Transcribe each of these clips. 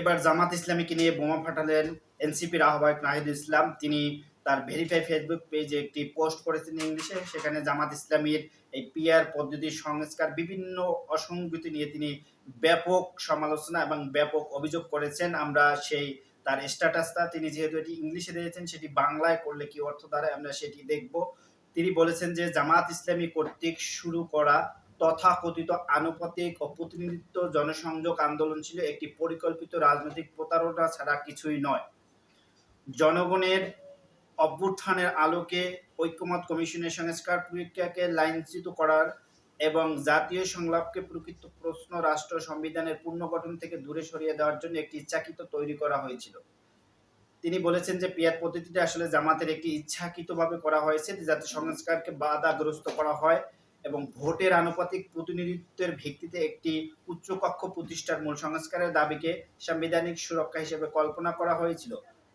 এবার জামাত ইসলামীকে নিয়ে বোমা ফাটালেন এনসিপির আহ্বায়ক নাহিদ ইসলাম। তিনি তার ভেরিফাই ফেসবুক পেজে একটি পোস্ট করেছেন ইংলিশে। সেখানে জামাত ইসলামীর এই পিয়ার পদ্ধতির সংস্কার, বিভিন্ন অসঙ্গতি নিয়ে তিনি ব্যাপক সমালোচনা এবং ব্যাপক অভিযোগ করেছেন। আমরা সেই তার স্ট্যাটাসটা তিনি যেহেতু এটি ইংলিশে দিয়েছেন, সেটি বাংলায় করলে কি অর্থ দ্বারা আমরা সেটি দেখব। তিনি বলেছেন যে জামাত ইসলামী কর্তৃক শুরু করা তথাকথিত আনুপাতিক ও প্রতিনিধিত্ব জনসংযোগ আন্দোলন ছিল একটি পরিকল্পিত রাজনৈতিক প্রতারণা ছাড়া কিছুই নয়। জনগণের অভ্যুত্থানের আলোকে ঐক্যমত কমিশনের সংস্কার প্রক্রিয়াকে লাইনচ্যুত করার এবং জাতীয় সংলাপকে প্রকৃত প্রশ্ন রাষ্ট্র সংবিধানের পুনর্গঠন থেকে দূরে সরিয়ে দেওয়ার জন্য একটি ইচ্ছাকৃত তৈরি করা হয়েছিল। তিনি বলেছেন যে পিয়ার পদ্ধতিটা আসলে জামাতের একটি ইচ্ছাকৃতভাবে করা হয়েছে যাতে সংস্কারকে বাধাগ্রস্ত করা হয় এবং ভোটের আনুপাতিক প্রতিনিধিত্বের ভিত্তিতে একটি উচ্চকক্ষ প্রতিষ্ঠার মূল সংস্কারের দাবিকে সাংবিধানিক সুরক্ষা হিসেবে কল্পনা করা হয়েছিল।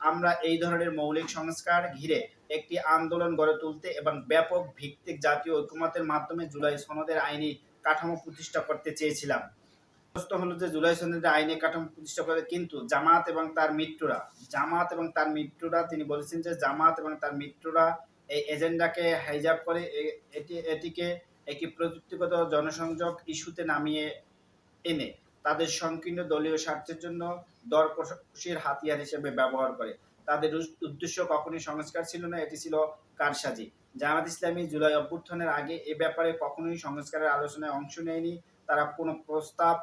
আমরা এই ধরনের মৌলিক সংস্কার ঘিরে একটি আন্দোলন গড়ে তুলতে এবং ব্যাপক ভিত্তিক জাতীয় ঐক্যমতের মাধ্যমে জুলাই সনদের আইনি কাঠামো প্রতিষ্ঠা করতে চেয়েছিলাম। প্রশ্ন হলো যে জুলাই সনদের আইনি কাঠামো প্রতিষ্ঠা করে কিন্তু জামাত এবং তার মিত্ররা, জামাত এবং তার মিত্ররা, তিনি বলেছেন যে জামাত এবং তার মিত্ররা এই এজেন্ডাকে হাইজাক করে এটি, এটিকে একটি প্রযুক্তিগত জনসংযোগ ইস্যুতে নামিয়ে এনে তাদের সংকীর্ণ দলীয় স্বার্থের জন্য দর কষাকষির হাতিয়ার হিসেবে ব্যবহার করে। তাদের উদ্দেশ্য কখনোই সংস্কার ছিল না, এটি ছিল কারসাজি। জামাত ইসলামী জুলাই অভ্যুত্থানের আগে এ ব্যাপারে কখনোই সংস্কারের আলোচনায় অংশ নেয়নি। তারা কোনো প্রস্তাব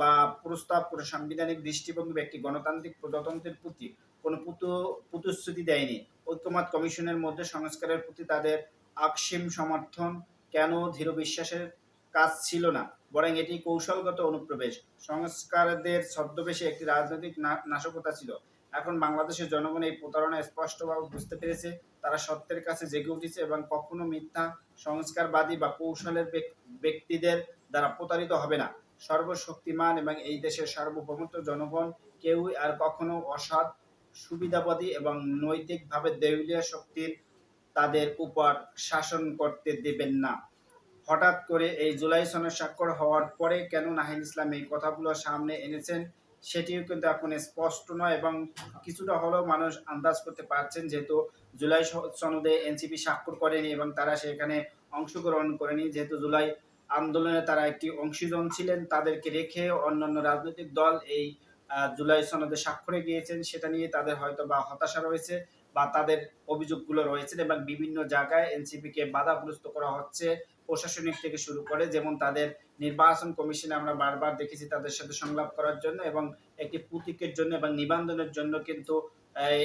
বা প্রস্তাব, কোনো সাংবিধানিক দৃষ্টিভঙ্গি একটি গণতান্ত্রিক প্রজাতন্ত্রের প্রতি কোনো পুতু প্রতিশ্রুতি দেয়নি। ঐক্যমত কমিশনের মধ্যে সংস্কারের প্রতি তাদের আকসীম সমর্থন কেন দৃঢ় বিশ্বাসের কাজ ছিল না? বরং এটি কৌশলগত অনুপ্রবেশ। সংস্কারদের ছদ্মবেশে একটি রাজনৈতিক নাশকতা ছিল। এখন বাংলাদেশের জনগণ এই প্রতারণা স্পষ্টভাবে বুঝতে পেরেছে, তারা সত্যের কাছে জেগে উঠেছে এবং কখনো মিথ্যা, সংস্কারবাদী বা কৌশলের ব্যক- ব্যক্তিদের দ্বারা প্রতারিত হবে না। সর্বশক্তিমান এবং এই দেশের সার্বভৌমত্ব জনগণ কেউই আর কখনো অসৎ সুবিধাবাদী এবং নৈতিকভাবে দেউলিয়া শক্তির তাদের উপর শাসন করতে দেবেন না। হঠাৎ করে এই জুলাই সনের স্বাক্ষর হওয়ার পরে কেন নাহিদ ইসলাম এই কথাগুলো সামনে এনেছেন, সেটিও কিন্তু এখন স্পষ্ট নয় এবং কিছুটা হলেও মানুষ আন্দাজ করতে পারছেন যেহেতু জুলাই সনদে এনসিপি স্বাক্ষর করেনি এবং তারা সেখানে অংশগ্রহণ করেনি। যেহেতু জুলাই আন্দোলনে তারা একটি অংশীজন ছিলেন, তাদেরকে রেখে অন্যান্য রাজনৈতিক দল এই জুলাই সনদে স্বাক্ষরে গিয়েছেন, সেটা নিয়ে তাদের হয়তো বা হতাশা রয়েছে। বা তাদের অভিযোগগুলো রয়েছে এবং বিভিন্ন জায়গায় এনসিপি এনসিপিকে বাধাগ্রস্ত করা হচ্ছে প্রশাসনিক থেকে শুরু করে, যেমন তাদের নির্বাচন কমিশনে আমরা বারবার দেখেছি তাদের সাথে সংলাপ করার জন্য এবং একটি প্রতীকের জন্য এবং নিবন্ধনের জন্য কিন্তু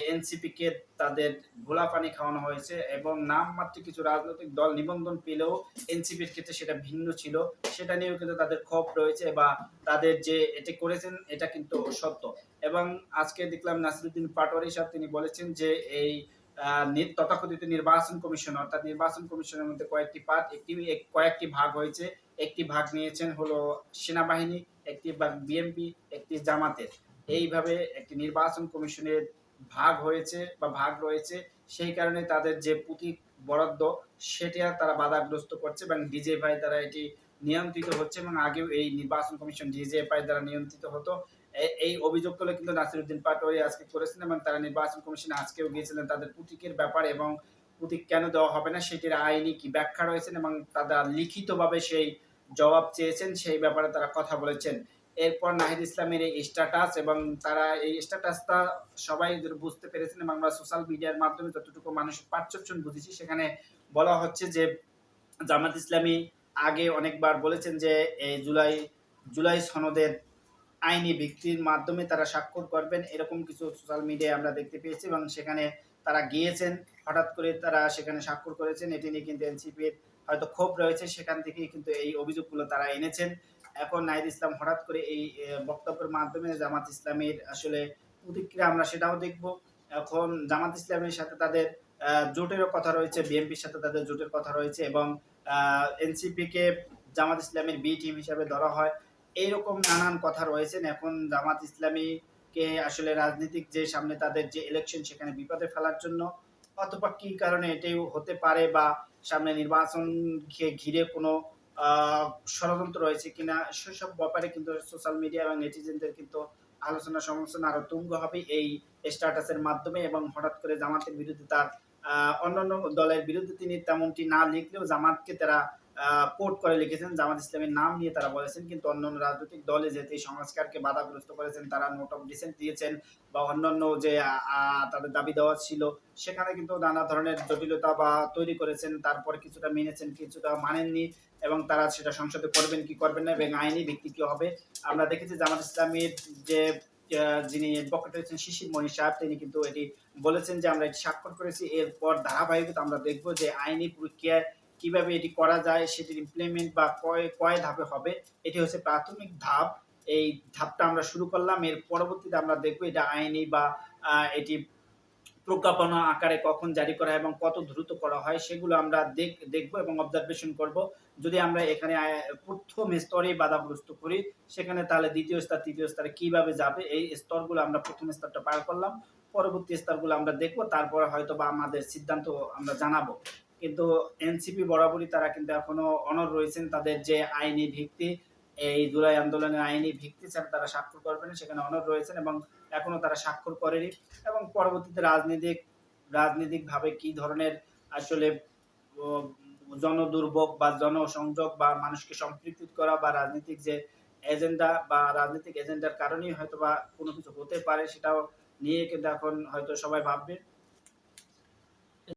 এনসিপি কে তাদের ঘোলা পানি খাওয়ানো হয়েছে এবং নামমাত্র কিছু রাজনৈতিক দল নিবন্ধন পেলেও এনসিপির ক্ষেত্রে সেটা ভিন্ন ছিল। সেটা নিয়েও কিন্তু তাদের ক্ষোভ রয়েছে বা তাদের যে এটি করেছেন, এটা কিন্তু সত্য। এবং আজকে দেখলাম নাসিরুদ্দিন পাটোয়ারি সাহেব তিনি বলেছেন যে এই তথাকথিত নির্বাচন কমিশন, অর্থাৎ নির্বাচন কমিশনের মধ্যে কয়েকটি পার্ট, একটি, এক- কয়েকটি ভাগ হয়েছে। একটি ভাগ নিয়েছেন হলো সেনাবাহিনী, একটি ভাগ বিএনপি, একটি জামাতের। এইভাবে একটি নির্বাচন কমিশনের ভাগ হয়েছে বা ভাগ রয়েছে, সেই কারণে তাদের যে পুঁতি বরাদ্দ, সেটা তারা বাধাগ্রস্ত করছে এবং ডিজেফআই দ্বারা এটি নিয়ন্ত্রিত হচ্ছে এবং আগেও এই নির্বাচন কমিশন ডিজেফআই দ্বারা নিয়ন্ত্রিত হতো। এই অভিযোগগুলো কিন্তু নাসিরুদ্দিন পাটোয়ারি আজকে করেছেন এবং তারা নির্বাচন কমিশনে আজকেও গিয়েছিলেন তাদের প্রতীকের ব্যাপারে এবং প্রতীক কেন দেওয়া হবে না, সেটির আইনি কি ব্যাখ্যা রয়েছেন এবং তারা লিখিতভাবে সেই জবাব চেয়েছেন, সেই ব্যাপারে তারা কথা বলেছেন। এরপর নাহিদ ইসলামের এই স্ট্যাটাস এবং তারা এই স্ট্যাটাসটা সবাই বুঝতে পেরেছেন, এবং আমরা সোশ্যাল মিডিয়ার মাধ্যমে যতটুকু মানুষের পারসেপশন বুঝেছি, সেখানে বলা হচ্ছে যে জামাত ইসলামী আগে অনেকবার বলেছেন যে এই জুলাই জুলাই সনদের আইনি ভিত্তির মাধ্যমে তারা স্বাক্ষর করবেন, এরকম কিছু সোশ্যাল মিডিয়ায় আমরা দেখতে পেয়েছি, এবং সেখানে তারা গিয়েছেন, হঠাৎ করে তারা সেখানে স্বাক্ষর করেছেন, এটি নিয়ে কিন্তু এনসিপির হয়তো ক্ষোভ রয়েছে, সেখান থেকেই কিন্তু এই অভিযোগগুলো তারা এনেছেন। এখন নাহিদ ইসলাম হঠাৎ করে এই বক্তব্যের মাধ্যমে জামাত ইসলামের আসলে প্রতিক্রিয়া আমরা সেটাও দেখব। এখন জামাত ইসলামের সাথে তাদের জোটেরও কথা রয়েছে, বিএনপির সাথে তাদের জোটের কথা রয়েছে এবং এনসিপি কে জামাত ইসলামের বি টিম হিসাবে ধরা হয়। এইরকম নানান কথা রয়েছেন। এখন জামাত ইসলামীকে আসলে রাজনীতিক যে সামনে তাদের যে ইলেকশন সেখানে বিপদে ফেলার জন্য, অথবা কি কারণে এটাই হতে পারে বা সামনে নির্বাচনকে ঘিরে কোনো ষড়যন্ত্র রয়েছে কিনা, সেসব ব্যাপারে কিন্তু সোশ্যাল মিডিয়া এবং নেটিজেনদের কিন্তু আলোচনা সমালোচনা আরও তুঙ্গ হবে এই স্ট্যাটাসের মাধ্যমে এবং হঠাৎ করে জামাতের বিরুদ্ধে তার অন্যান্য দলের বিরুদ্ধে তিনি তেমনটি না লিখলেও জামাতকে তারা কোট করে লিখেছেন, জামাত ইসলামের নাম নিয়ে তারা বলেছেন, কিন্তু অন্যান্য রাজনৈতিক দলে যেহেতু এই সংস্কারকে বাধাগ্রস্ত করেছেন, তারা নোট অফ ডিসেন্ট দিয়েছেন বা অন্যান্য যে তাদের দাবি দেওয়া ছিল, সেখানে কিন্তু নানা ধরনের জটিলতা বা তৈরি করেছেন, তারপর কিছুটা মেনেছেন, কিছুটা মানেননি এবং তারা সেটা সংসদে করবেন কি করবেন না, এবং আইনি ভিত্তি কি হবে? আমরা দেখেছি জামাত ইসলামের যে যিনি অ্যাডভোকেট হয়েছেন শিশির মনি সাহেব, তিনি কিন্তু এটি বলেছেন যে, আমরা এটি স্বাক্ষর করেছি, এরপর ধারাবাহিকতা আমরা দেখব যে আইনি প্রক্রিয়ায় কীভাবে এটি করা যায়, সেটির ইমপ্লিমেন্ট বা কয় কয় ধাপে হবে, এটি হচ্ছে প্রাথমিক ধাপ। এই ধাপটা আমরা শুরু করলাম, এর পরবর্তীতে আমরা দেখব এটা আইনি বা এটি প্রজ্ঞাপনা আকারে কখন জারি করা হয় এবং কত দ্রুত করা হয়, সেগুলো আমরা দেখ, দেখব এবং অবজারভেশন করব। যদি আমরা এখানে প্রথম স্তরে বাধাগ্রস্ত করি, সেখানে তাহলে দ্বিতীয় স্তর, তৃতীয় স্তরে কীভাবে যাবে, এই স্তরগুলো আমরা প্রথম স্তরটা পার করলাম, পরবর্তী স্তরগুলো আমরা দেখব, তারপরে হয়তো বা আমাদের সিদ্ধান্ত আমরা জানাব। কিন্তু এনসিপি বরাবরই তারা কিন্তু এখনও অনর রয়েছেন। তাদের যে আইনি ভিত্তি, এই জুলাই আন্দোলনের আইনি ভিত্তি ছাড়া তারা স্বাক্ষর করবে না, সেখানে অনর রয়েছেন এবং এখনও তারা স্বাক্ষর করেনি এবং পরবর্তীতে রাজনৈতিক, রাজনৈতিকভাবে কি ধরনের আসলে জনদুর্ভোগ বা জনসংযোগ বা মানুষকে সম্পৃক্ত করা বা রাজনৈতিক যে এজেন্ডা বা রাজনৈতিক এজেন্ডার কারণেই হয়তো বা কোনো কিছু হতে পারে সেটাও নিয়ে কিন্তু এখন হয়তো সবাই ভাববে।